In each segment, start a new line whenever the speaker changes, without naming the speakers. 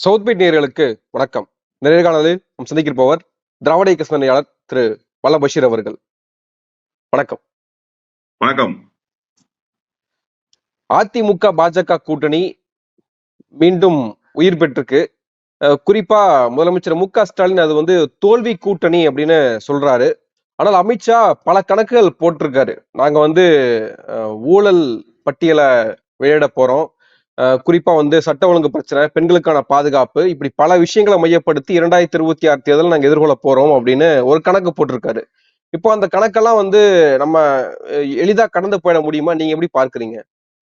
South beat நேயர்களுக்கு வணக்கம். நேர்காணலில் நாம் சந்திக்கிருப்பவர் திராவிட இயக்க சிந்தனையாளர் திரு வல்ல பஷீர் அவர்கள். வணக்கம்.
வணக்கம்.
அதிமுக பாஜக கூட்டணி மீண்டும் உயிர் பெற்றிருக்கு. குறிப்பா முதலமைச்சர் மு க ஸ்டாலின் அது வந்து தோல்வி கூட்டணி அப்படின்னு சொல்றாரு. ஆனால் அமித்ஷா பல கணக்குகள் போட்டிருக்காரு. நாங்க வந்து ஊழல் பட்டியலை வெளியிட போறோம். குறிப்பா வந்து சட்ட ஒழுங்கு பிரச்சனை பெண்களுக்கான பாதுகாப்பு இப்படி பல விஷயங்களை மையப்படுத்தி இரண்டாயிரத்தி இருபத்தி ஆறு தேர்தல் நாங்கள் எதிர்கொள்ள போறோம் அப்படின்னு ஒரு கணக்கு போட்டிருக்காரு. இப்போ அந்த கணக்கெல்லாம் வந்து நம்ம எளிதாக எளிதா கடந்து போயிட முடியுமா? நீங்க எப்படி பார்க்குறீங்க?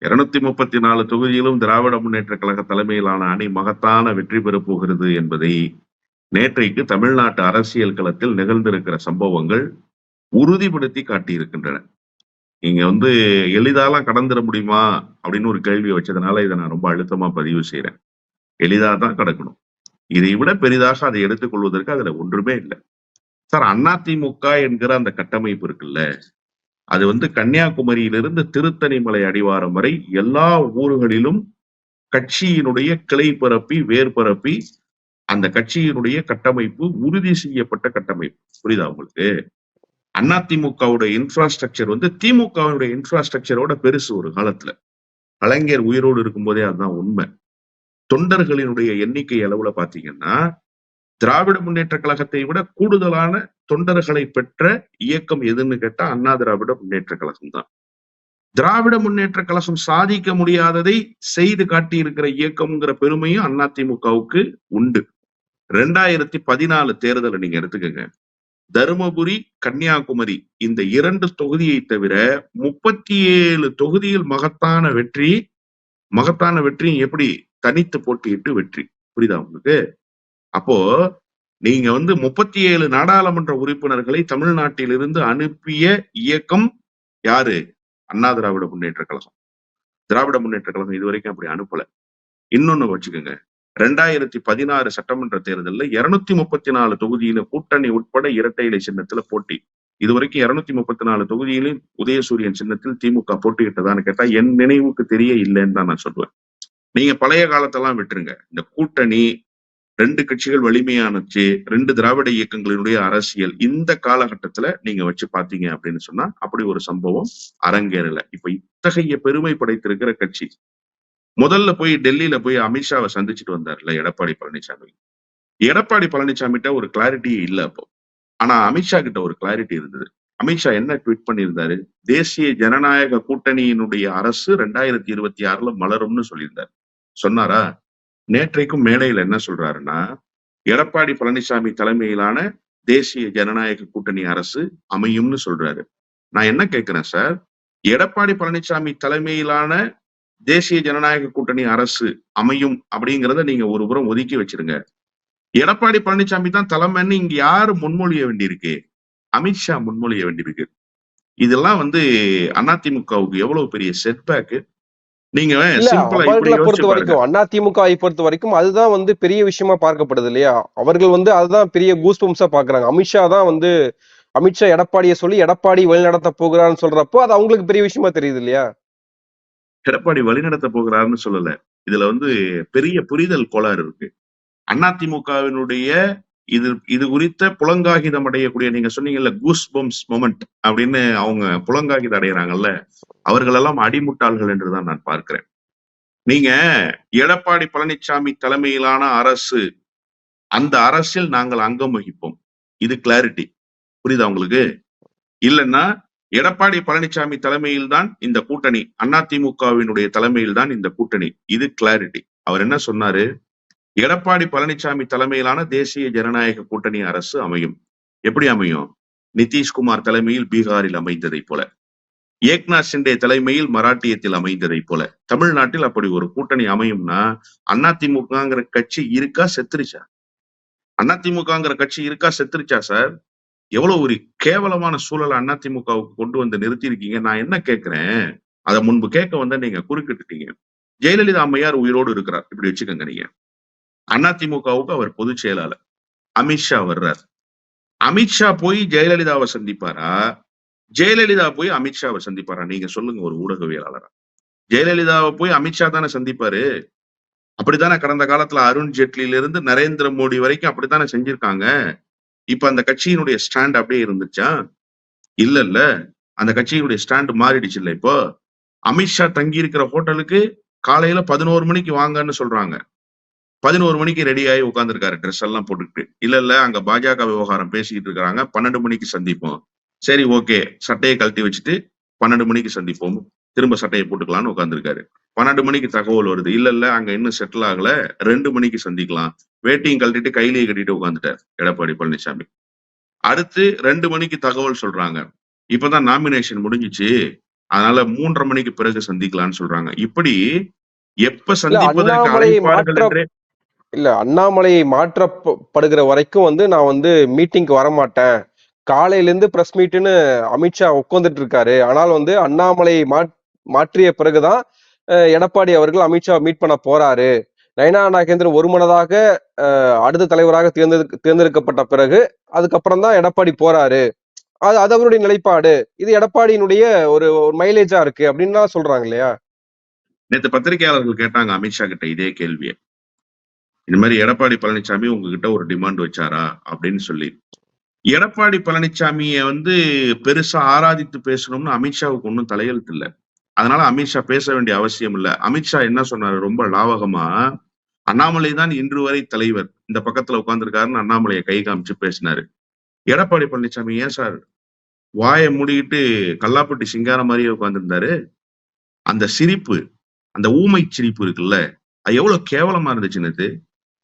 இருநூத்தி முப்பத்தி நாலு தொகுதியிலும் திராவிட முன்னேற்ற கழக தலைமையிலான அணி மகத்தான வெற்றி பெறப் போகிறது என்பதை நேற்றைக்கு தமிழ்நாட்டு அரசியல் களத்தில் நிகழ்ந்திருக்கிற சம்பவங்கள் உறுதிப்படுத்தி காட்டியிருக்கின்றன. நீங்க வந்து எளிதாலாம் கடந்துட முடியுமா? அப்படின்னு ஒரு கேள்வி வச்சதுனால இதை நான் ரொம்ப அழுத்தமா பதிவு செய்யறேன் எளிதா தான் கடக்கணும். இதை விட பெரிதாக அதை எடுத்துக்கொள்வதற்கு அதுல ஒன்றுமே இல்லை. சார் அதிமுக என்கிற அந்த கட்டமைப்பு இருக்குல்ல அது வந்து கன்னியாகுமரியிலிருந்து திருத்தணிமலை அடிவாரம் வரை எல்லா ஊர்களிலும் கட்சியினுடைய கிளை பரப்பி வேர் பரப்பி அந்த கட்சியினுடைய கட்டமைப்பு உறுதி செய்யப்பட்ட கட்டமைப்பு. புரியுதா உங்களுக்கு? அதிமுகவுடைய இன்ஃப்ராஸ்ட்ரக்சர் வந்து திமுகவுடைய இன்ஃப்ராஸ்ட்ரக்சரோட பெருசு ஒரு காலத்துல. கலைஞர் உயிரோடு இருக்கும்போதே அதுதான் உண்மை. தொண்டர்களினுடைய எண்ணிக்கை அளவுல பாத்தீங்கன்னா திராவிட முன்னேற்ற கழகத்தை விட கூடுதலான தொண்டர்களை பெற்ற இயக்கம் எதுன்னு கேட்டா அண்ணா திராவிட முன்னேற்ற கழகம் தான். திராவிட முன்னேற்ற கழகம் சாதிக்க முடியாததை செய்து காட்டியிருக்கிற இயக்கம்ங்கிற பெருமையும் அதிமுகவுக்கு உண்டு. ரெண்டாயிரத்தி பதினாலு தேர்தலை நீங்க எடுத்துக்கங்க. தருமபுரி கன்னியாகுமரி இந்த இரண்டு தொகுதியை தவிர முப்பத்தி ஏழு தொகுதியில் மகத்தான வெற்றி மகத்தான வெற்றி எப்படி தனித்து போட்டியிட்டு வெற்றி. புரியுதா உங்களுக்கு? அப்போ நீங்க வந்து முப்பத்தி ஏழு நாடாளுமன்ற உறுப்பினர்களை தமிழ்நாட்டிலிருந்து அனுப்பிய இயக்கம் யாரு? அண்ணா திராவிட முன்னேற்ற கழகம். திராவிட முன்னேற்ற கழகம் இதுவரைக்கும் அப்படி அனுப்பல. இன்னொன்னு வச்சுக்கோங்க. ரெண்டாயிரத்தி பதினாறு சட்டமன்ற தேர்தலில் இருநூத்தி முப்பத்தி நாலு தொகுதியில கூட்டணி உட்பட இரட்டை இலை சின்னத்துல போட்டி. இதுவரைக்கும் இருநூத்தி முப்பத்தி நாலு தொகுதியிலும் உதயசூரியன் சின்னத்தில் திமுக போட்டியிட்டதான்னு கேட்டா என் நினைவுக்கு தெரிய இல்லைன்னு தான் நான் சொல்லுவேன் நீங்க பழைய காலத்தெல்லாம் விட்டுருங்க. இந்த கூட்டணி ரெண்டு கட்சிகள் வலிமையானச்சு ரெண்டு திராவிட இயக்கங்களினுடைய அரசியல் இந்த காலகட்டத்துல நீங்க வச்சு பாத்தீங்க அப்படின்னு சொன்னா அப்படி ஒரு சம்பவம் அரங்கேறல. இப்ப இத்தகைய பெருமை படைத்திருக்கிற கட்சி முதல்ல போய் டெல்லியில போய் அமித்ஷாவை சந்திச்சுட்டு வந்தார்ல எடப்பாடி பழனிசாமி. எடப்பாடி பழனிசாமிகிட்ட ஒரு கிளாரிட்டியே இல்ல அப்போ. ஆனா அமித்ஷா கிட்ட ஒரு கிளாரிட்டி இருந்தது. அமித்ஷா என்ன ட்வீட் பண்ணியிருந்தாரு? தேசிய ஜனநாயக கூட்டணியினுடைய அரசு ரெண்டாயிரத்தி இருபத்தி ஆறுல மலரும்னு சொல்லியிருந்தார். சொன்னாரா? நேற்றைக்கும் மேடையில என்ன சொல்றாருன்னா எடப்பாடி பழனிசாமி தலைமையிலான தேசிய ஜனநாயக கூட்டணி அரசு அமையும்னு சொல்றாரு. நான் என்ன கேட்கிறேன் சார்? எடப்பாடி பழனிசாமி தலைமையிலான தேசிய ஜனநாயக கூட்டணி அரசு அமையும் அப்படிங்கிறத நீங்க ஒரு புறம் ஒதுக்கி வச்சிருங்க. எடப்பாடி பழனிசாமி தான் தலைமைன்னு இங்க யாரு முன்மொழிய வேண்டியிருக்கு? அமித்ஷா முன்மொழிய வேண்டியிருக்கு. இதெல்லாம் வந்து அதிமுகவுக்கு எவ்வளவு பெரிய செட்பேக் நீங்க
பொறுத்த வரைக்கும் அதிமுகவை பொறுத்த வரைக்கும் அதுதான் வந்து பெரிய விஷயமா பார்க்கப்படுது இல்லையா? அவர்கள் வந்து அதுதான் பெரிய கூஸ்பம்ஸா பாக்குறாங்க அமித்ஷா தான் வந்து அமித்ஷா எடப்பாடியை சொல்லி எடப்பாடி வழிநடத்த போகிறான்னு சொல்றப்போ அது அவங்களுக்கு பெரிய விஷயமா தெரியுது இல்லையா?
எடப்பாடி வழிநடத்த போகிறாருன்னு சொல்லல. இதுல வந்து பெரிய புரிதல் கோளாறு இருக்கு. அதிமுகவினுடைய இது இது குறித்த புலங்காகிதம் அடையக்கூடிய நீங்க சொன்னீங்கல்ல கூஸ் பம்ஸ் மொமெண்ட் அப்படின்னு அவங்க புலங்காகிதம் அடையிறாங்கல்ல அவர்களெல்லாம் அடிமுட்டாள்கள் என்றுதான் நான் பார்க்கிறேன். நீங்க எடப்பாடி பழனிசாமி தலைமையிலான அரசு அந்த அரசில் நாங்கள் அங்கம் வகிப்போம். இது கிளாரிட்டி புரியுதா உங்களுக்கு? இல்லைன்னா எடப்பாடி பழனிசாமி தலைமையில் தான் இந்த கூட்டணி அதிமுகவினுடைய தலைமையில் தான் இந்த கூட்டணி. இது கிளாரிட்டி அவர் என்ன சொன்னாரு? எடப்பாடி பழனிசாமி தலைமையிலான தேசிய ஜனநாயக கூட்டணி அரசு அமையும். எப்படி அமையும்? நிதிஷ்குமார் தலைமையில் பீகாரில் அமைந்ததை போல. ஏக்நாத் சிண்டே தலைமையில் மராட்டியத்தில் அமைந்ததை போல. தமிழ்நாட்டில் அப்படி ஒரு கூட்டணி அமையும்னா அதிமுகங்கிற கட்சி இருக்கா செத்துருச்சா? அதிமுகங்கிற கட்சி இருக்கா செத்துருச்சா சார்? எவ்வளவு ஒரு கேவலமான சூழலை அதிமுகவுக்கு கொண்டு வந்து நிறுத்தி இருக்கீங்க நான் என்ன கேட்கிறேன்? அதை முன்பு கேட்க வந்த நீங்க குறுக்கிட்டுட்டீங்க. ஜெயலலிதா அம்மையார் உயிரோடு இருக்கிறார். இப்படி வச்சுக்கோங்க நீங்க. அதிமுகவுக்கு அவர் பொதுச் செயலாளர். அமித்ஷா வர்றார். அமித்ஷா போய் ஜெயலலிதாவை சந்திப்பாரா? ஜெயலலிதா போய் அமித்ஷாவை சந்திப்பாரா? நீங்க சொல்லுங்க ஒரு ஊடகவியலாளரா. ஜெயலலிதாவை போய் அமித்ஷா தானே சந்திப்பாரு? அப்படித்தானே கடந்த காலத்துல அருண் ஜேட்லியில இருந்து நரேந்திர மோடி வரைக்கும் அப்படித்தானே செஞ்சிருக்காங்க? இப்ப அந்த கட்சியினுடைய ஸ்டாண்ட் அப்படியே இருந்துச்சா? இல்ல இல்ல அந்த கட்சியினுடைய ஸ்டாண்ட் மாறிடுச்சு இல்ல இப்போ. அமித்ஷா தங்கி இருக்கிற ஹோட்டலுக்கு காலையில பதினோரு மணிக்கு வாங்கன்னு சொல்றாங்க. பதினோரு மணிக்கு ரெடி ஆகி உட்காந்துருக்காரு ட்ரெஸ் எல்லாம் போட்டுக்கிட்டு. இல்ல இல்ல அங்க பாஜக விவகாரம் பேசிக்கிட்டு இருக்கிறாங்க பன்னெண்டு மணிக்கு சந்திப்போம். சரி ஓகே சட்டையை கழட்டி வச்சுட்டு பன்னெண்டு மணிக்கு சந்திப்போம். திரும்ப சட்டையை போட்டுக்கலாம்னு உட்காந்துருக்காரு பன்னெண்டு மணிக்கு தகவல் வருது. இல்ல இல்ல அங்க இன்னும் செட்டில் ஆகல. ரெண்டு மணிக்கு சந்திக்கலாம். வேட்டியும் கழட்டிட்டு கையிலேயே கட்டிட்டு உட்காந்துட்டார் எடப்பாடி பழனிசாமி. அடுத்து ரெண்டு மணிக்கு தகவல் சொல்றாங்க. இப்பதான் நாமினேஷன் முடிஞ்சிச்சு. அதனால மூன்றரை மணிக்கு பிறகு சந்திக்கலாம்னு சொல்றாங்க. இப்படி எப்ப சந்திப்பதற்கு அழைப்பார்கள் என்றே
இல்ல அண்ணாமலை மாற்றப்படுகிற வரைக்கும் வந்து நான் வந்து மீட்டிங்க்கு வரமாட்டேன். காலையில இருந்து பிரஸ் மீட்னு அமித்ஷா உட்கார்ந்துட்டு இருக்காரு. ஆனால் வந்து அண்ணாமலை மாற்- மாற்றிய பிறகுதான் எடப்பாடி அவர்கள் அமித்ஷா மீட் பண்ண போறாரு. நயனா நாகேந்திரன் ஒருமனதாக அஹ், அடுத்த தலைவராக தேர்ந்தெடு தேர்ந்தெடுக்கப்பட்ட பிறகு அதுக்கப்புறம் தான் எடப்பாடி போறாரு. அது அது அவருடைய நிலைப்பாடு. இது எடப்பாடியினுடைய ஒரு ஒரு மைலேஜா இருக்கு அப்படின்னு தான் சொல்றாங்க இல்லையா?
நேத்து பத்திரிகையாளர்கள் கேட்டாங்க அமித்ஷா கிட்ட இதே கேள்வியை. இந்த மாதிரி எடப்பாடி பழனிசாமி உங்ககிட்ட ஒரு டிமாண்ட் வச்சாரா? அப்படின்னு சொல்லி. எடப்பாடி பழனிசாமியை வந்து பெருசா ஆராதித்து பேசணும்னு அமித்ஷாவுக்கு ஒன்றும் தலையெழுத்து இல்லை. அதனால அமித்ஷா பேச வேண்டிய அவசியம் இல்ல. அமித்ஷா என்ன சொன்னாரு? ரொம்ப லாவகமா அண்ணாமலை தான் இன்று வரை தலைவர். இந்த பக்கத்துல உட்கார்ந்துருக்காருன்னு அண்ணாமலையை கை காமிச்சு பேசினாரு. எடப்பாடி பழனிசாமி ஏன் சார்? வாயை மூடிக்கிட்டு கல்லாப்பட்டி சிங்காரம் மாதிரியே உட்காந்துருந்தாரு அந்த சிரிப்பு அந்த ஊமை சிரிப்பு இருக்குல்ல அது எவ்வளவு கேவலமா இருந்துச்சு நேத்து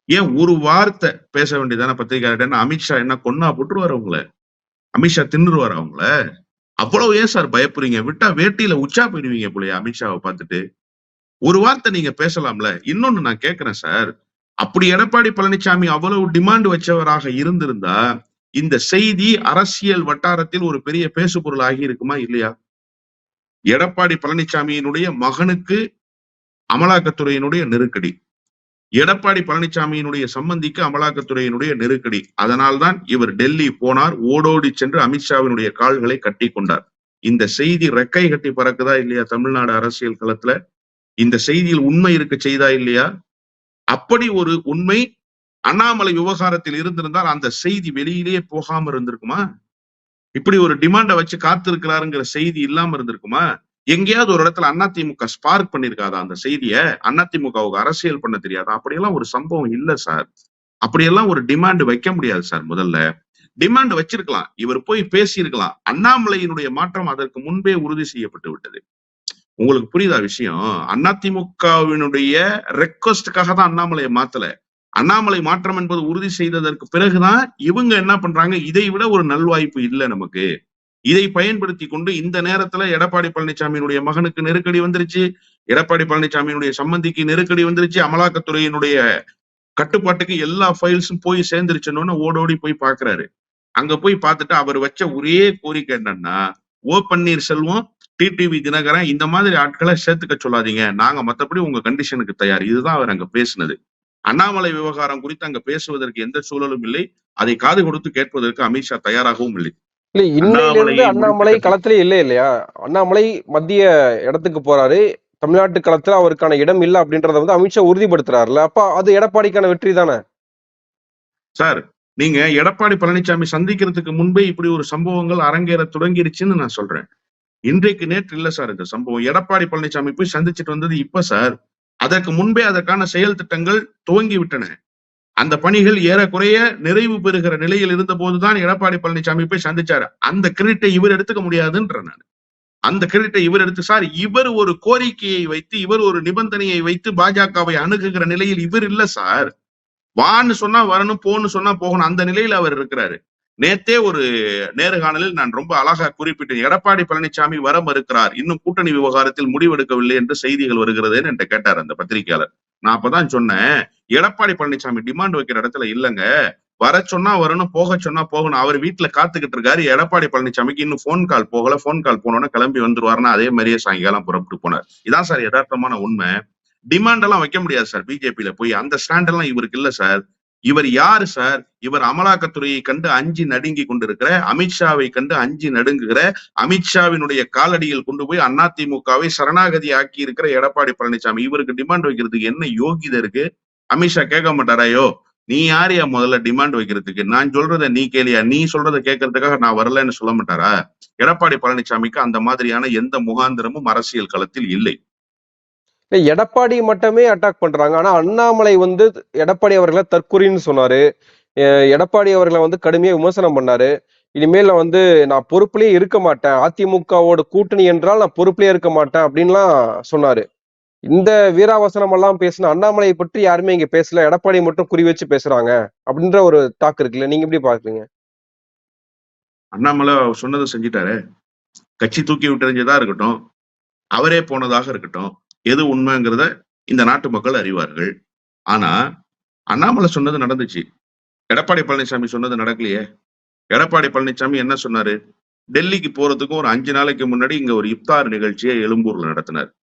ஏன் ஒரு வார்த்தை பேச வேண்டியதான பத்திரிகையாளர்கிட்ட? அமித்ஷா என்ன கொன்னா போட்டுருவாரு அவங்கள? அமித்ஷா தின்னுருவாரு அவங்கள? அவ்வளவு ஏன் சார் பயப்படுறீங்க விட்டா வேட்டியில உச்சா போயிடுவீங்க போலயே அமித்ஷாவை பார்த்துட்டு. ஒரு வார்த்தை நீங்க பேசலாம்ல. இன்னொன்னு நான் கேக்குறேன் சார். அப்படி எடப்பாடி பழனிசாமி அவ்வளவு டிமாண்ட் வச்சவராக இருந்திருந்தா இந்த செய்தி அரசியல் வட்டாரத்தில் ஒரு பெரிய பேசு பொருள் ஆகி இருக்குமா இல்லையா? எடப்பாடி பழனிசாமியினுடைய மகனுக்கு அமலாக்கத்துறையினுடைய நெருக்கடி. எடப்பாடி பழனிசாமியினுடைய சம்பந்திக்கு அமலாக்கத்துறையினுடைய நெருக்கடி. அதனால்தான் இவர் டெல்லி போனார் ஓடோடி சென்று அமித்ஷாவினுடைய கால்களை கட்டி கொண்டார். இந்த செய்தி ரெக்கை கட்டி பறக்குதா இல்லையா தமிழ்நாடு அரசியல் களத்துல? இந்த செய்தியில் உண்மை இருக்க செய்தா இல்லையா? அப்படி ஒரு உண்மை அண்ணாமலை விவகாரத்தில் இருந்திருந்தால் அந்த செய்தி வெளியிலேயே போகாம இருந்திருக்குமா? இப்படி ஒரு டிமாண்டை வச்சு காத்திருக்கிறாருங்கிற செய்தி இல்லாம இருந்திருக்குமா? எங்கேயாவது ஒரு இடத்துல அதிமுக ஸ்பார்க் பண்ணிருக்காதா அந்த செய்திய? அதிமுகவுக்கு அரசியல் பண்ண தெரியாதா? அப்படியெல்லாம் ஒரு சம்பவம் இல்ல சார். அப்படியெல்லாம் ஒரு டிமாண்ட் வைக்க முடியாது சார் முதல்ல. டிமாண்ட் வச்சிருக்கலாம். இவர் போய் பேசியிருக்கலாம். அண்ணாமலையினுடைய மாற்றம் அதற்கு முன்பே உறுதி செய்யப்பட்டு விட்டது. உங்களுக்கு புரியுதா விஷயம்? அதிமுகவினுடைய ரெக்வஸ்டுக்காக தான் அண்ணாமலையை மாத்தல. அண்ணாமலை மாற்றம் என்பது உறுதி செய்ததற்கு பிறகுதான் இவங்க என்ன பண்றாங்க? இதை விட ஒரு நல்வாய்ப்பு இல்லை நமக்கு. இதை பயன்படுத்தி கொண்டு இந்த நேரத்துல எடப்பாடி பழனிசாமியினுடைய மகனுக்கு நெருக்கடி வந்துருச்சு எடப்பாடி பழனிசாமியினுடைய சம்பந்திக்கு நெருக்கடி வந்துருச்சு அமலாக்கத்துறையினுடைய கட்டுப்பாட்டுக்கு எல்லா ஃபைல்ஸும் போய் சேர்ந்துருச்சுன்னு ஓடோடி போய் பாக்குறாரு. அங்க போய் பார்த்துட்டு அவர் வச்ச ஒரே கோரிக்கை என்னன்னா ஓ பன்னீர்செல்வம் டிடிவி தினகரன் இந்த மாதிரி ஆட்களை சேர்த்துக்க சொல்லாதீங்க. நாங்க மத்தபடி உங்க கண்டிஷனுக்கு தயார். இதுதான் அவர் அங்க பேசினது. அண்ணாமலை விவகாரம் குறித்து அங்க பேசுவதற்கு எந்த சூழலும் இல்லை. அதை காது கொடுத்து கேட்பதற்கு அமித்ஷா தயாராகவும் இல்லை.
இல்ல இன்னையில இருந்து
அண்ணாமலையை
அண்ணாமலை களத்திலே இல்லை இல்லையா? அண்ணாமலை மத்திய இடத்துக்கு போறாரு. தமிழ்நாட்டு களத்துல அவருக்கான இடம் இல்ல அப்படின்றத வந்து அமித்ஷா உறுதிப்படுத்துறாருல அப்ப அது எடப்பாடிக்கான வெற்றி தானே?
சார் நீங்க எடப்பாடி பழனிசாமி சந்திக்கிறதுக்கு முன்பே இப்படி ஒரு சம்பவங்கள் அரங்கேற தொடங்கிருச்சுன்னு நான் சொல்றேன். இன்றைக்கு நேற்று இல்ல சார் இந்த சம்பவம். எடப்பாடி பழனிசாமி போய் சந்திச்சுட்டு வந்தது இப்ப சார். அதற்கு முன்பே அதற்கான செயல் திட்டங்கள் துவங்கி விட்டன. அந்த பணிகள் ஏறக்குறைய நிறைவு பெறுகிற நிலையில் இருந்த போதுதான் எடப்பாடி பழனிசாமி போய் சந்திச்சாரு. அந்த கிரெடிட்டை இவர் எடுத்துக்க முடியாதுன்ற நான். அந்த கிரெடிட்டை இவர் எடுத்து சார் இவர் ஒரு கோரிக்கையை வைத்து இவர் ஒரு நிபந்தனையை வைத்து பாஜகவை அணுகுகிற நிலையில் இவர் இல்ல சார் வான்னு சொன்னா வரணும் போன்னு சொன்னா போகணும் அந்த நிலையில் அவர் இருக்கிறாரு. நேத்தே ஒரு நேர்காணலில் நான் ரொம்ப அழகா குறிப்பிட்டேன் எடப்பாடி பழனிசாமி வர மறுக்கிறார் இன்னும் கூட்டணி விவகாரத்தில் முடிவெடுக்கவில்லை என்று செய்திகள் வருகிறது என்று கேட்டார் அந்த பத்திரிகையாளர். நான் அப்பதான் சொன்னேன் எடப்பாடி பழனிசாமி டிமாண்ட் வைக்கிற இடத்துல இல்லங்க. வர சொன்னா வரணும் போக சொன்னா போகணும். அவர் வீட்டுல காத்துக்கிட்டு இருக்காரு. எடப்பாடி பழனிசாமிக்கு இன்னும் போன் கால் போகல. போன் கால் போனோன்னா கிளம்பி வந்துருவாருன்னா அதே மாதிரியே சாயங்காலம் புறப்பட்டு போனார். இதான் சார் யதார்த்தமான உண்மை. டிமாண்ட் எல்லாம் வைக்க முடியாது சார். பிஜேபியில போய் அந்த ஸ்டாண்ட் எல்லாம் இவருக்கு இல்ல சார். இவர் யாரு சார்? இவர் அமலாக்கத்துறையை கண்டு அஞ்சு நடுங்கி கொண்டிருக்கிற அமித்ஷாவை கண்டு அஞ்சு நடுங்குகிற அமித்ஷாவினுடைய காலடியில் கொண்டு போய் அதிமுகவை சரணாகதி ஆக்கி இருக்கிற எடப்பாடி பழனிசாமி. இவருக்கு டிமாண்ட் வைக்கிறதுக்கு என்ன யோகிதை இருக்கு? அமித்ஷா கேட்க மாட்டாராயோ நீ யாரையா முதல்ல டிமாண்ட் வைக்கிறதுக்கு? நான் சொல்றத நீ கேளியா? நீ சொல்றத கேட்கறதுக்காக நான் வரலன்னு சொல்ல மாட்டாரா? எடப்பாடி பழனிசாமிக்கு அந்த மாதிரியான எந்த முகாந்திரமும் அரசியல் களத்தில் இல்லை.
எடப்பாடி மட்டுமே அட்டாக் பண்றாங்க. ஆனா அண்ணாமலை வந்து எடப்பாடி அவர்களை தற்குறின்னு சொன்னாரு. எடப்பாடி அவர்களை வந்து கடுமையா விமர்சனம் பண்ணாரு. இனிமேல் நான் வந்து நான் பொறுப்புலயே இருக்க மாட்டேன். அதிமுகவோட கூட்டணி என்றால் நான் பொறுப்புலயே இருக்க மாட்டேன் அப்படின்லாம் சொன்னாரு. இந்த வீராவசனம் எல்லாம் பேசின அண்ணாமலையை பற்றி யாருமே இங்க பேசல. எடப்பாடி மட்டும் குறி வச்சு பேசுறாங்க அப்படின்ற ஒரு தாக்கு இருக்குல்ல நீங்க எப்படி பாக்குறீங்க
அண்ணாமலை சொன்னதை செஞ்சிட்டாரு. கட்சி தூக்கி விட்டுறிஞ்சதா இருக்கட்டும் அவரே போனதாக இருக்கட்டும் எது உண்மைங்கிறத இந்த நாட்டு மக்கள் அறிவார்கள். ஆனா அண்ணாமலை சொன்னது நடந்துச்சு. எடப்பாடி பழனிசாமி சொன்னது நடக்கலையே. எடப்பாடி பழனிசாமி என்ன சொன்னாரு? டெல்லிக்கு போறதுக்கு ஒரு அஞ்சு நாளைக்கு முன்னாடி இங்க ஒரு இப்தார் நிகழ்ச்சியை எழும்பூர்ல நடத்தினார்.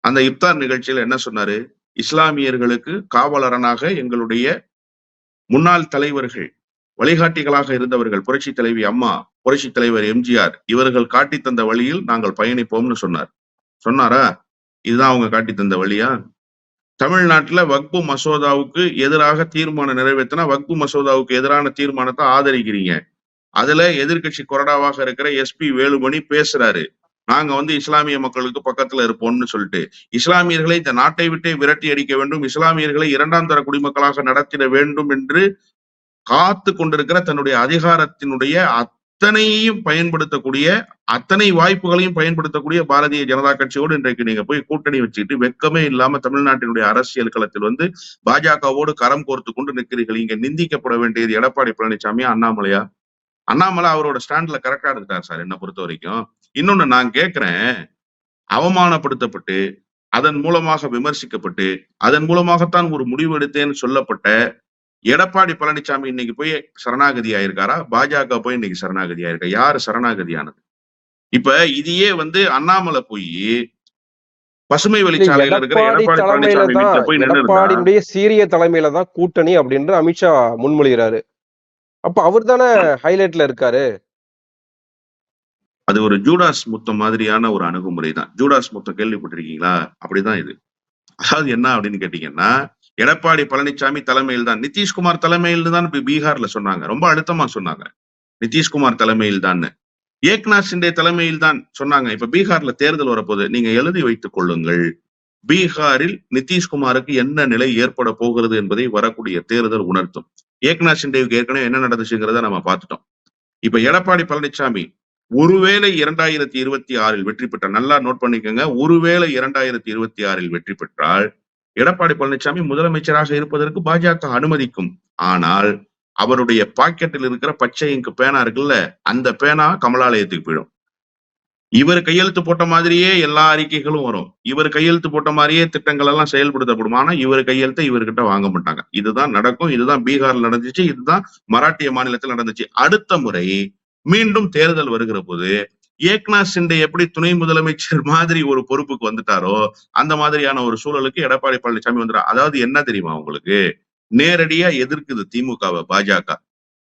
அந்த இப்தார் நிகழ்ச்சியில என்ன சொன்னாரு? இஸ்லாமியர்களுக்கு காவலரனாக எங்களுடைய முன்னாள் தலைவர்கள் வழிகாட்டிகளாக இருந்தவர்கள் புரட்சி தலைவி அம்மா புரட்சி தலைவர் எம்ஜிஆர் இவர்கள் காட்டி தந்த வழியில் நாங்கள் பயணிப்போம்னு சொன்னார். சொன்னாரா? இதுதான் அவங்க காட்டி தந்த வழியா? தமிழ்நாட்டுல வக்பு மசோதாவுக்கு எதிராக தீர்மானம் நிறைவேற்றினா வக்பு மசோதாவுக்கு எதிரான தீர்மானத்தை ஆதரிக்கிறீங்க. அதுல எதிர்க்கட்சி கொறடாவாக இருக்கிற எஸ்பி வேலுமணி பேசுறாரு. நாங்க வந்து இஸ்லாமிய மக்களுக்கு பக்கத்துல இருப்போம்னு சொல்லிட்டு. இஸ்லாமியர்களை இந்த நாட்டை விட்டே விரட்டி அடிக்க வேண்டும். இஸ்லாமியர்களை இரண்டாம் தர குடிமக்களாக நடத்திட வேண்டும் என்று காத்து கொண்டிருக்கிற தன்னுடைய அதிகாரத்தினுடைய அத்தனையும் பயன்படுத்தக்கூடிய அத்தனை வாய்ப்புகளையும் பயன்படுத்தக்கூடிய பாரதிய ஜனதா கட்சியோடு இன்றைக்கு நீங்க போய் கூட்டணி வச்சுக்கிட்டு வெக்கமே இல்லாம தமிழ்நாட்டினுடைய அரசியல் களத்தில் வந்து பாஜகவோடு கரம் கோர்த்து கொண்டு நிற்கிறீர்கள். இங்க நிந்திக்கப்பட வேண்டியது எடப்பாடி பழனிசாமி அண்ணாமலையா? அண்ணாமலை அவரோட ஸ்டாண்ட்ல கரெக்டா இருக்கார் சார் என்ன பொறுத்த வரைக்கும். இன்னொன்னு நான் கேட்கிறேன் அவமானப்படுத்தப்பட்டு அதன் மூலமாக விமர்சிக்கப்பட்டு அதன் மூலமாகத்தான் ஒரு முடிவு எடுத்தேன்னு சொல்லப்பட்ட எடப்பாடி பழனிசாமி இன்னைக்கு போய் சரணாகதி ஆயிருக்காரா? பாஜக போய் இன்னைக்கு சரணாகதி ஆயிருக்கா? யாரு சரணாகதியானது? இப்ப இதையே வந்து அண்ணாமலை போய் பசுமை வழிச்சாலையில இருக்கிற
எடப்பாடி
பழனிசாமி போய் நின்று
எடப்பாடியுடைய சீரிய தலைமையில தான் கூட்டணி அப்படின்ற அமித்ஷா முன்மொழிகிறாரு. அப்ப அவர் தானே ஹைலைட்ல இருக்காரு.
அது ஒரு ஜூடாஸ் முத்தம் மாதிரியான ஒரு அணுகுமுறை தான் ஜூடாஸ் முத்தம் கேள்விப்பட்டிருக்கீங்களா? அப்படிதான் இது. அதாவது என்ன அப்படின்னு கேட்டீங்கன்னா எடப்பாடி பழனிசாமி தலைமையில் தான். நிதிஷ்குமார் தலைமையில் தான் பீகார்ல சொன்னாங்க. ரொம்ப அழுத்தமா சொன்னாங்க. நிதிஷ்குமார் தலைமையில் தான். ஏக்நாத் சிண்டே தலைமையில் தான் சொன்னாங்க. இப்ப பீகார்ல தேர்தல் வரப்போது நீங்க எழுதி வைத்துக் கொள்ளுங்கள். பீகாரில் நிதிஷ்குமாருக்கு என்ன நிலை ஏற்பட போகிறது என்பதை வரக்கூடிய தேர்தல் உணர்த்தும். ஏக்நாத் சிண்டேவுக்கு ஏற்கனவே என்ன நடந்துச்சுங்கிறத நம்ம பார்த்துட்டோம். இப்ப எடப்பாடி பழனிசாமி ஒருவேளை இரண்டாயிரத்தி இருபத்தி ஆறில் வெற்றி பெற்றால் நல்லா நோட் பண்ணிக்கோங்க. ஒருவேளை இரண்டாயிரத்தி இருபத்தி ஆறில் வெற்றி பெற்றால் எடப்பாடி பழனிசாமி முதலமைச்சராக இருப்பதற்கு பாஜக அனுமதிக்கும். ஆனால் அவருடைய பாக்கெட்டில் இருக்கிற பச்சை இங்கு பேனா இருக்குல்ல அந்த பேனா கமலாலயத்துக்கு போயிடும். இவர் கையெழுத்து போட்ட மாதிரியே எல்லா அறிக்கைகளும் வரும். இவர் கையெழுத்து போட்ட மாதிரியே திட்டங்கள் எல்லாம் செயல்படுத்தப்படும். ஆனா இவர் கையெழுத்தை இவர்கிட்ட வாங்க மாட்டாங்க. இதுதான் நடக்கும் இதுதான் பீகார்ல நடந்துச்சு இதுதான் மராட்டிய மாநிலத்தில் நடந்துச்சு. அடுத்த முறை மீண்டும் தேர்தல் வருகிற போது ஏக்நாத் சிண்டே எப்படி துணை முதலமைச்சர் மாதிரி ஒரு பொறுப்புக்கு வந்துட்டாரோ அந்த மாதிரியான ஒரு சூழலுக்கு எடப்பாடி பழனிசாமி வந்துடா அதாவது என்ன தெரியுமா உங்களுக்கு? நேரடியா எதிர்க்குது திமுகவை பாஜக.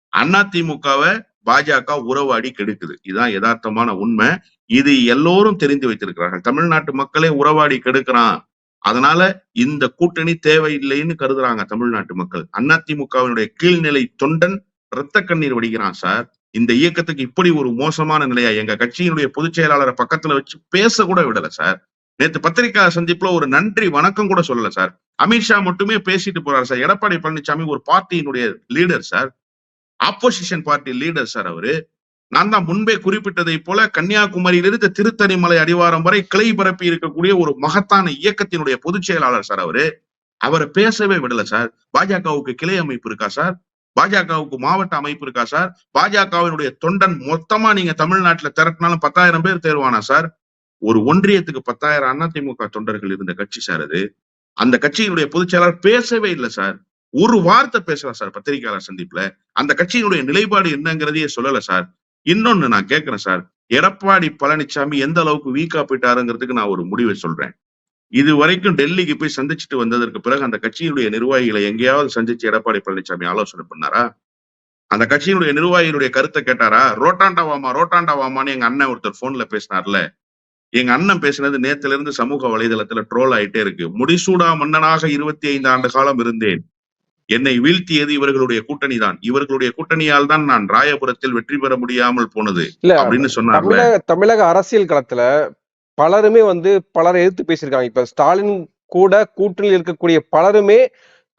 அண்ணா திமுகவை பாஜக உறவாடி கெடுக்குது. இதுதான் யதார்த்தமான உண்மை. இது எல்லோரும் தெரிந்து வைத்திருக்கிறார்கள். தமிழ்நாட்டு மக்களே உறவாடி கெடுக்கிறான். அதனால இந்த கூட்டணி தேவையில்லைன்னு கருதுறாங்க தமிழ்நாட்டு மக்கள். அதிமுகவினுடைய கீழ்நிலை தொண்டன் இரத்த கண்ணீர் வடிக்கிறான் சார். இந்த இயக்கத்துக்கு இப்படி ஒரு மோசமான நிலையா எங்க கட்சியினுடைய பொதுச் செயலாளரை பக்கத்துல வச்சு பேச கூட விடல சார். நேத்து பத்திரிகா சந்திப்புல ஒரு நன்றி வணக்கம் கூட சொல்லல சார். அமித்ஷா மட்டுமே பேசிட்டு போறாரு சார். எடப்பாடி பழனிசாமி ஒரு பார்ட்டியினுடைய leader sir. Opposition party leader sir அவரு. நான் தான் முன்பே குறிப்பிட்டதை போல கன்னியாகுமரியிலிருந்து திருத்தணிமலை அடிவாரம் வரை கிளை பரப்பி இருக்கக்கூடிய ஒரு மகத்தான இயக்கத்தினுடைய பொதுச் செயலாளர் சார் அவரு. அவரை பேசவே விடல சார். பாஜகவுக்கு கிளை அமைப்பு இருக்கா சார்? பாஜகவுக்கு மாவட்ட அமைப்பு இருக்கா சார்? பாஜகவினுடைய தொண்டன் மொத்தமா நீங்க தமிழ்நாட்டுல திரட்டினாலும் பத்தாயிரம் பேர் தேர்வானா சார்? ஒரு ஒன்றியத்துக்கு பத்தாயிரம் அதிமுக தொண்டர்கள் இருந்த கட்சி சார் அது. அந்த கட்சியினுடைய பொதுச் செயலாளர் பேசவே இல்லை சார். ஒரு வார்த்தை பேசல சார் பத்திரிகையாளர் சந்திப்புல. அந்த கட்சியினுடைய நிலைப்பாடு என்னங்கிறதையே சொல்லல சார். இன்னொன்னு நான் கேட்கிறேன் சார். எடப்பாடி பழனிசாமி எந்த அளவுக்கு வீக்கா போயிட்டாருங்கிறதுக்கு நான் ஒரு முடிவை சொல்றேன். இது வரைக்கும் டெல்லிக்கு போய் சந்திச்சுட்டு வந்ததற்கு பிறகு அந்த கட்சியினுடைய நிர்வாகிகளை எங்கேயாவது சந்திச்சு எடப்பாடி பழனிசாமி ஆலோசனை பண்ணாரா? அந்த கட்சியினுடைய நிர்வாகிகளுடைய கருத்தை கேட்டாரா? ரோட்டாண்டா வாமா ரோட்டாண்டா வாமான்னு எங்க அண்ணன் ஒருத்தர் போன்ல பேசினார்ல. எங்க அண்ணன் பேசினது நேத்துல இருந்து சமூக வலைதளத்துல ட்ரோல் ஆயிட்டே இருக்கு. முடிசூடா மன்னனாக இருபத்தி ஐந்து ஆண்டு காலம் இருந்தேன். என்னை வீழ்த்தியது இவர்களுடைய கூட்டணி தான் இவர்களுடைய கூட்டணியால் தான் நான் ராயபுரத்தில் வெற்றி பெற முடியாமல் போனது அப்படின்னு
தமிழக தமிழக அரசியல் களத்துல பலருமே வந்து பலரை எதிர்த்து பேசியிருக்காங்க. இப்ப ஸ்டாலின் கூட கூட்டணியில் இருக்கக்கூடிய பலருமே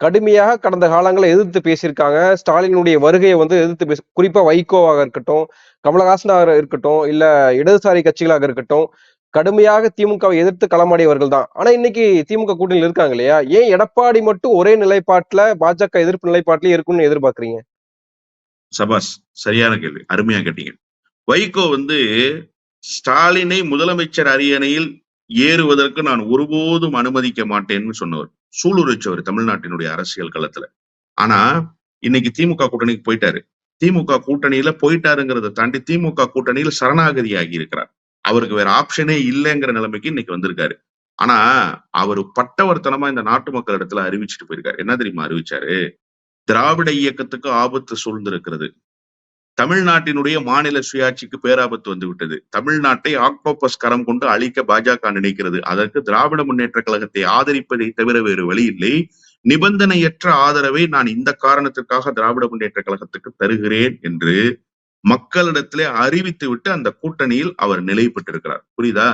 கடுமையாக கடந்த காலங்களில் எதிர்த்து பேசியிருக்காங்க. ஸ்டாலினுடைய வருகையை வந்து எதிர்த்து பேச குறிப்பா வைகோவாக இருக்கட்டும் கமலஹாசனாக இருக்கட்டும் இல்ல இடதுசாரி கட்சிகளாக இருக்கட்டும் கடுமையாக திமுகவை எதிர்த்து களமாடியவர்கள் தான். ஆனா இன்னைக்கு திமுக கூட்டணியில் இருக்காங்க இல்லையா? ஏன் எடப்பாடி மட்டும் ஒரே நிலைப்பாட்டுல பாஜக எதிர்ப்பு நிலைப்பாட்டிலே இருக்கும்னு எதிர்பார்க்கறீங்க?
சபாஸ் சரியான கேள்வி. அருமையா கேட்டீங்க. வைகோ வந்து ஸ்டாலினை முதலமைச்சர் அரியணையில் ஏறுவதற்கு நான் ஒருபோதும் அனுமதிக்க மாட்டேன்னு சொன்னவர். சூளுரைச்சவர் தமிழ்நாட்டினுடைய அரசியல் களத்துல. ஆனா இன்னைக்கு திமுக கூட்டணிக்கு போயிட்டாரு. திமுக கூட்டணியில போயிட்டாருங்கிறத தாண்டி திமுக கூட்டணியில் சரணாகதி ஆகி இருக்கிறார். அவருக்கு வேற ஆப்ஷனே இல்லைங்கிற நிலைமைக்கு இன்னைக்கு வந்திருக்காரு. ஆனா அவர் பட்டவர்த்தனமா இந்த நாட்டு மக்கள் இடத்துல அறிவிச்சிட்டு போயிருக்காரு. என்ன தெரியுமா அறிவிச்சாரு? திராவிட இயக்கத்துக்கு ஆபத்து சூழ்ந்திருக்கிறது. தமிழ்நாட்டினுடைய மாநில சுயாட்சிக்கு பேராபத்து வந்து விட்டது தமிழ்நாட்டை ஆக்டோபஸ் கரம் கொண்டு அழிக்க பாஜக நினைக்கிறது. அதற்கு திராவிட முன்னேற்ற கழகத்தை ஆதரிப்பதை தவிர வேறு வழி இல்லை. நிபந்தனையற்ற ஆதரவை நான் இந்த காரணத்திற்காக திராவிட முன்னேற்ற கழகத்துக்கு தருகிறேன் என்று மக்களிடத்திலே அறிவித்து விட்டு அந்த கூட்டணியில் அவர் நிலை பெற்றிருக்கிறார் புரியுதா?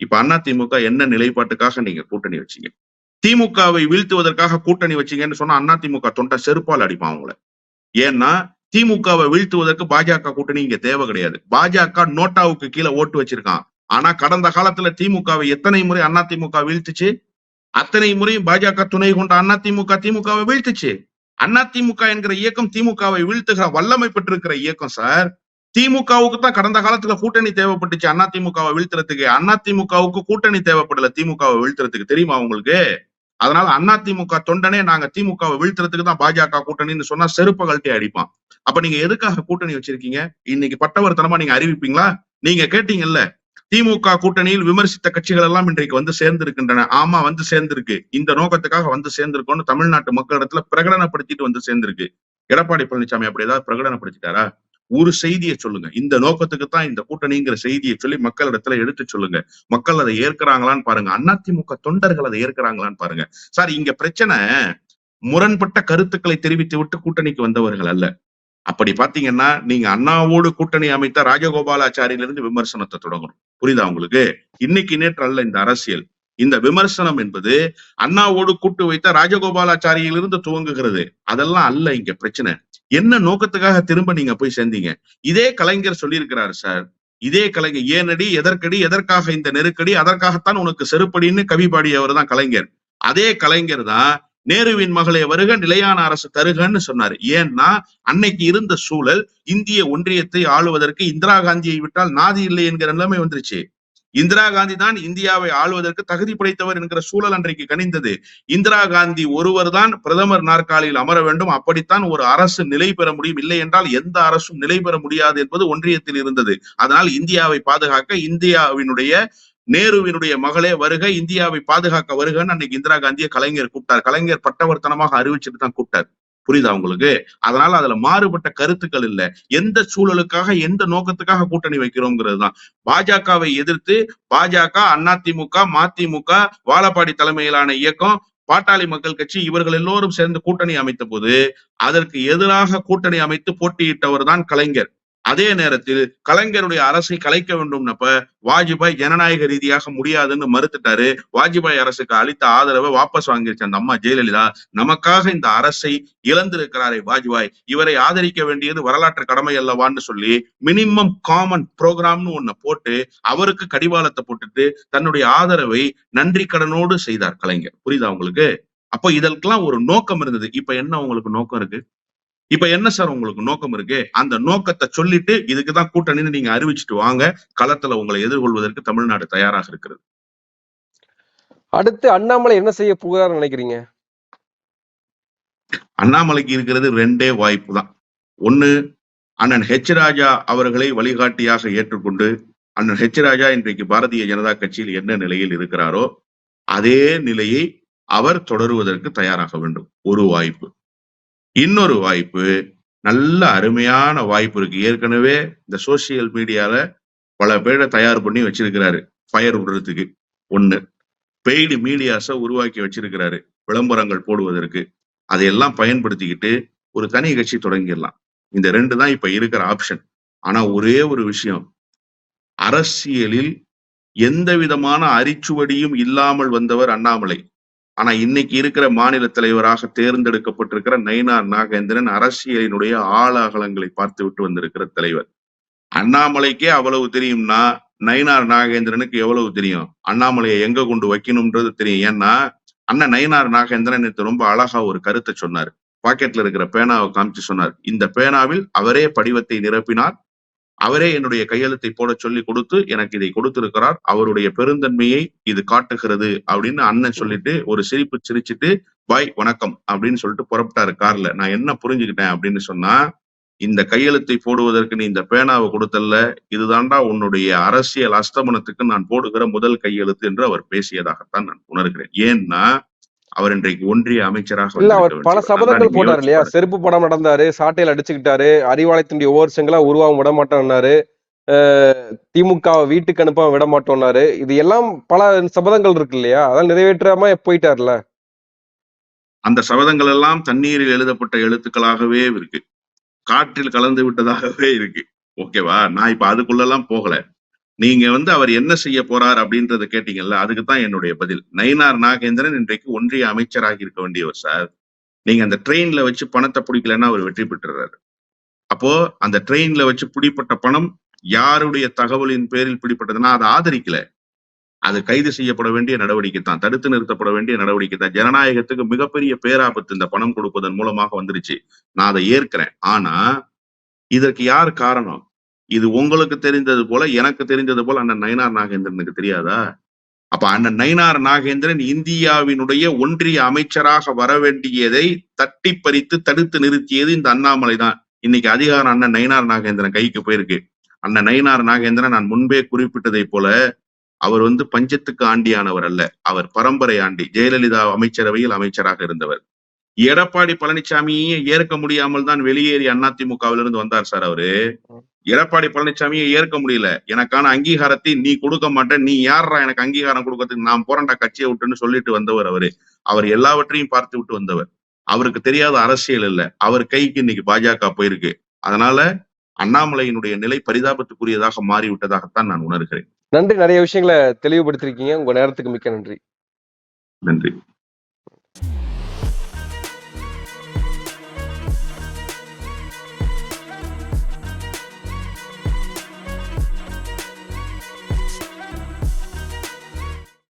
இப்ப அண்ணா திமுக என்ன நிலைப்பாட்டுக்காக நீங்க கூட்டணி வச்சீங்க? திமுகவை வீழ்த்துவதற்காக கூட்டணி வச்சீங்கன்னு சொன்னா அண்ணா திமுக தொண்டை செருப்பால் அடிப்பான் அவங்கள ஏன்னா திமுகவை வீழ்த்துவதற்கு பாஜக கூட்டணி இங்க தேவை கிடையாது. பாஜக நோட்டாவுக்கு கீழே ஓட்டு வச்சிருக்கான். ஆனா கடந்த காலத்துல திமுகவை எத்தனை முறை அண்ணா திமுக வீழ்த்துச்சு? அத்தனை முறையும் பாஜக துணை கொண்ட அண்ணா திமுக திமுகவை வீழ்த்துச்சு. அண்ணா திமுக என்கிற இயக்கம் திமுகவை வீழ்த்துகிற வல்லமை பெற்றிருக்கிற இயக்கம் சார். திமுகவுக்கு தான் கடந்த காலத்துல கூட்டணி தேவைப்பட்டுச்சு அண்ணா திமுகவை வீழ்த்துறதுக்கு. அண்ணா திமுகவுக்கு கூட்டணி தேவைப்படல திமுகவை வீழ்த்துறதுக்கு. தெரியுமா உங்களுக்கு? அதனால அண்ணா திமுக தொண்டனே நாங்க திமுகவை வீழ்த்துறதுக்கு தான் பாஜக கூட்டணின்னு சொன்னா செருப்ப கழட்டி அடிப்பான். அப்ப நீங்க எதுக்காக கூட்டணி வச்சிருக்கீங்க? இன்னைக்கு பட்டவர்த்தனமா நீங்க அறிவிப்பீங்களா? நீங்க கேட்டீங்கல்ல திமுக கூட்டணியில் விமர்சித்த கட்சிகள் எல்லாம் இன்றைக்கு வந்து சேர்ந்திருக்கின்றன. ஆமா வந்து சேர்ந்திருக்கு. இந்த நோக்கத்துக்காக வந்து சேர்ந்திருக்கோம்னு தமிழ்நாட்டு மக்களிடத்துல பிரகடனப்படுத்திட்டு வந்து சேர்ந்திருக்கு. எடப்பாடி பழனிசாமி அப்படி ஏதாவது பிரகடனப்படுத்திட்டாரா? ஒரு செய்தியை சொல்லுங்க. இந்த நோக்கத்துக்கு தான் இந்த கூட்டணிங்கிற செய்தியை சொல்லி மக்களிடத்துல எடுத்து சொல்லுங்க. மக்கள் அதை ஏற்கிறாங்களான்னு பாருங்க. அதிமுக தொண்டர்கள் அதை ஏற்கிறாங்களான்னு பாருங்க. சார் இங்க பிரச்சனை முரண்பட்ட கருத்துக்களை தெரிவித்து விட்டு கூட்டணிக்கு வந்தவர்கள் அல்ல. அப்படி பாத்தீங்கன்னா நீங்க அண்ணாவோடு கூட்டணி அமைத்த ராஜகோபாலாச்சாரியிலிருந்து விமர்சனத்தை தொடங்கணும். புரியுதா உங்களுக்கு? இன்னைக்கு நேற்று அல்ல இந்த அரசியல். இந்த விமர்சனம் என்பது அண்ணாவோடு கூட்டு வைத்த ராஜகோபாலாச்சாரியிலிருந்து துவங்குகிறது. அதெல்லாம் அல்ல இங்க பிரச்சனை. என்ன நோக்கத்துக்காக திரும்ப நீங்க போய் சேர்ந்தீங்க? இதே கலைஞர் சொல்லியிருக்கிறாரு சார். இதே கலைஞர் ஏனடி எதற்கடி எதற்காக இந்த நெருக்கடி அதற்காகத்தான் உனக்கு செருப்படின்னு கவி பாடியவர் தான் கலைஞர். அதே கலைஞர் தான் நேருவின் மகளே வருக நிலையான அரசு தருகன்னு சொன்னாரு. ஏன்னா அன்னைக்கு இருந்த சூழல் இந்திய ஒன்றியத்தை ஆளுவதற்கு இந்திரா காந்தியை விட்டால் நாதி இல்லை என்கிற நிலைமை வந்துருச்சு. இந்திரா காந்தி தான் இந்தியாவை ஆளுவதற்கு தகுதி படைத்தவர் என்கிற சூழல் அன்றைக்கு கணிந்தது இந்திரா காந்தி ஒருவர் தான் பிரதமர் நாற்காலியில் அமர வேண்டும். அப்படித்தான் ஒரு அரசு நிலை பெற முடியும். இல்லை என்றால் எந்த அரசும் நிலை பெற முடியாது என்பது ஒன்றியத்தில் இருந்தது. அதனால் இந்தியாவை பாதுகாக்க இந்தியாவினுடைய நேருவினுடைய மகளே வருக இந்தியாவை பாதுகாக்க வருகன்னு அன்னைக்கு இந்திரா காந்தியை கலைஞர் கூப்பிட்டார். கலைஞர் பட்டவர்த்தனமாக அறிவிச்சுட்டு தான் கூப்பிட்டார். புரியுதா உங்களுக்கு? அதனால அதுல மாறுபட்ட கருத்துக்கள் இல்ல. எந்த சூழலுக்காக எந்த நோக்கத்துக்காக கூட்டணி வைக்கிறோங்கிறது தான். பாஜகவை எதிர்த்து பாஜக அதிமுக மதிமுக வாழப்பாடி தலைமையிலான இயக்கம் பாட்டாளி மக்கள் கட்சி இவர்கள் எல்லோரும் சேர்ந்து கூட்டணி அமைத்த போது அதற்கு எதிராக கூட்டணி அமைத்து போட்டியிட்டவர் தான் கலைஞர். அதே நேரத்தில் கலைஞருடைய அரசை கலைக்க வேண்டும்னப்ப வாஜ்பாய் ஜனநாயக ரீதியாக முடியாதுன்னு மறுத்துட்டாரு. வாஜ்பாய் அரசுக்கு அளித்த ஆதரவை வாபஸ் வாங்கிருச்சு அந்த அம்மா ஜெயலலிதா. நமக்காக இந்த அரசை இழந்திருக்கிறாரே வாஜ்பாய். இவரை ஆதரிக்க வேண்டியது வரலாற்று கடமை அல்லவான்னு சொல்லி மினிமம் காமன் ப்ரோக்ராம்னு ஒன்ன போட்டு அவருக்கு கடிவாளத்தை போட்டுட்டு தன்னுடைய ஆதரவை நன்றி கடனோடு செய்தார் கலைஞர். புரியுதா உங்களுக்கு? அப்போ இதற்கெல்லாம் ஒரு நோக்கம் இருந்தது. இப்ப என்ன உங்களுக்கு நோக்கம் இருக்கு? இப்ப என்ன சார் உங்களுக்கு நோக்கம் இருக்கு? அந்த நோக்கத்தை சொல்லிட்டு இதுக்குதான் கூட்டணின்னு நீங்க அறிவிச்சிட்டு வாங்க. களத்துல உங்களை எதிர்கொள்வதற்கு தமிழ்நாடு தயாராக இருக்கிறது.
அடுத்து அண்ணாமலை என்ன செய்ய போகிறார் நினைக்கிறீங்க?
அண்ணாமலைக்கு இருக்கிறது ரெண்டே வாய்ப்பு தான். ஒண்ணு அண்ணன் ஹெச் ராஜா அவர்களை வழிகாட்டியாக ஏற்றுக்கொண்டு அண்ணன் ஹெச் ராஜா இன்றைக்கு பாரதிய ஜனதா கட்சியில் என்ன நிலையில் இருக்கிறாரோ அதே நிலையை அவர் தொடருவதற்கு தயாராக வேண்டும். ஒரு வாய்ப்பு. இன்னொரு வாய்ப்பு நல்ல அருமையான வாய்ப்பு இருக்கு. ஏற்கனவே இந்த சோசியல் மீடியால பல பேரை தயார் பண்ணி வச்சிருக்கிறாரு. ஃபயர் விடுறதுக்கு ஒண்ணு. பெய்டு மீடியாஸை உருவாக்கி வச்சிருக்கிறாரு. விளம்பரங்கள் போடுவதற்கு. அதையெல்லாம் பயன்படுத்திக்கிட்டு ஒரு தனி கட்சி தொடங்கிடலாம். இந்த ரெண்டு தான் இப்ப இருக்கிற ஆப்ஷன் ஆனா ஒரே ஒரு விஷயம். அரசியலில் எந்த விதமான அரிச்சுவடியும் இல்லாமல் வந்தவர் அண்ணாமலை. ஆனா இன்னைக்கு இருக்கிற மாநில தலைவராக தேர்ந்தெடுக்கப்பட்டிருக்கிற நயினார் நாகேந்திரன் அரசியலினுடைய ஆழ அகலங்களை பார்த்து விட்டு வந்திருக்கிற தலைவர். அண்ணாமலைக்கே அவ்வளவு தெரியும்னா நயினார் நாகேந்திரனுக்கு எவ்வளவு தெரியும்? அண்ணாமலையை எங்க கொண்டு வைக்கணும்ன்றது தெரியும். ஏன்னா அண்ணன் நயினார் நாகேந்திரன் எனக்கு ரொம்ப அழகா ஒரு கருத்தை சொன்னார். பாக்கெட்ல இருக்கிற பேனாவை காமிச்சு சொன்னார். இந்த பேனாவில் அவரே படிவத்தை நிரப்பினார். அவரே என்னுடைய கையெழுத்தை போட சொல்லி கொடுத்து எனக்கு இதை கொடுத்திருக்கிறார். அவருடைய பெருந்தன்மையை இது காட்டுகிறது அப்படின்னு அண்ணன் சொல்லிட்டு ஒரு சிரிப்பு சிரிச்சிட்டு பாய் வணக்கம் அப்படின்னு சொல்லிட்டு புறப்பட்டாரு கார்ல. நான் என்ன புரிஞ்சுக்கிட்டேன் அப்படின்னு சொன்னா இந்த கையெழுத்தை போடுவதற்கு நீ இந்த பேனாவை கொடுத்தல்ல. இதுதான்டா உன்னுடைய அரசியல் அஸ்தமனத்துக்கு நான் போடுகிற முதல் கையெழுத்து என்று அவர் பேசியதாகத்தான் நான் உணர்கிறேன். ஏன்னா அவர் இன்றைக்கு ஒன்றிய அமைச்சராக
இல்ல அவர் பல. சபதங்கள் போட்டார் இல்லையா? செருப்பு படம் நடந்தாரு சாட்டையில் அடிச்சுக்கிட்டாரு அறிவாலயத்தினுடைய ஒவ்வொரு செங்கலா உருவாக விட மாட்டோம்னாரு அஹ் திமுக வீட்டுக்கு அனுப்ப விட மாட்டோம்னாரு இது எல்லாம் பல சபதங்கள் இருக்கு இல்லையா? அதெல்லாம் நிறைவேற்றாம போயிட்டார்ல?
அந்த சபதங்கள் எல்லாம் தண்ணீரில் எழுதப்பட்ட எழுத்துக்களாகவே இருக்கு. காற்றில் கலந்து விட்டதாகவே இருக்கு. ஓகேவா? நான் இப்ப அதுக்குள்ளெல்லாம் போகல. நீங்க வந்து அவர் என்ன செய்ய போறார் அப்படின்றத கேட்டீங்கல்ல அதுக்கு தான் என்னுடைய பதில். நயினார் நாகேந்திரன் இன்றைக்கு ஒன்றிய அமைச்சராகி இருக்க வேண்டியவர் சார். நீங்க அந்த ட்ரெயின்ல வச்சு பணத்தை பிடிக்கலன்னா அவர் வெற்றி பெற்றுறாரு. அப்போ அந்த ட்ரெயின்ல வச்சு பிடிப்பட்ட பணம் யாருடைய தகவலின் பேரில் பிடிப்பட்டதுன்னா அதை ஆதரிக்கல. அது கைது செய்யப்பட வேண்டிய நடவடிக்கை தான் தடுத்து நிறுத்தப்பட வேண்டிய நடவடிக்கை தான் ஜனநாயகத்துக்கு மிகப்பெரிய பேராபத்து இந்த பணம் கொடுப்பதன் மூலமாக வந்துருச்சு. நான் அதை ஏற்கிறேன். ஆனா இதற்கு யார் காரணம்? இது உங்களுக்கு தெரிந்தது போல எனக்கு தெரிந்தது போல அண்ணன் நயனார் நாகேந்திரனுக்கு தெரியாதா? அப்ப அண்ணன் நயினார் நாகேந்திரன் இந்தியாவினுடைய ஒன்றிய அமைச்சராக வர வேண்டியதை தட்டி பறித்து தடுத்து நிறுத்தியது இந்த அண்ணாமலை தான். இன்னைக்கு அதிகாரம் அண்ணன் நயினார் நாகேந்திரன் கைக்கு போயிருக்கு. அண்ணன் நயினார் நாகேந்திரன் நான் முன்பே குறிப்பிட்டதை போல அவர் வந்து பஞ்சத்துக்கு ஆண்டியானவர் அல்ல. அவர் பரம்பரை ஆண்டி ஜெயலலிதா அமைச்சரவையில் அமைச்சராக இருந்தவர். எடப்பாடி பழனிசாமியே ஏற்க முடியாமல் தான் வெளியேறி அதிமுகவிலிருந்து வந்தார் சார் அவரு. எடப்பாடி பழனிசாமியை ஏற்க முடியல. எனக்கான அங்கீகாரத்தை நீ கொடுக்க மாட்டேன். நீ யாரா எனக்கு அங்கீகாரம் கொடுக்கறதுக்கு? நான் போறேன்டா கட்சியை விட்டுன்னு சொல்லிட்டு வந்தவர் அவரு. அவர் எல்லாவற்றையும் பார்த்து விட்டு வந்தவர். அவருக்கு தெரியாத அரசியல் இல்ல. அவர் கைக்கு இன்னைக்கு பாஜக போயிருக்கு. அதனால அண்ணாமலையினுடைய நிலை பரிதாபத்துக்குரியதாக மாறிவிட்டதாகத்தான் நான் உணர்கிறேன்.
நன்றி. நிறைய விஷயங்களை தெளிவுபடுத்திருக்கீங்க. உங்க நேரத்துக்கு மிக்க நன்றி.
நன்றி.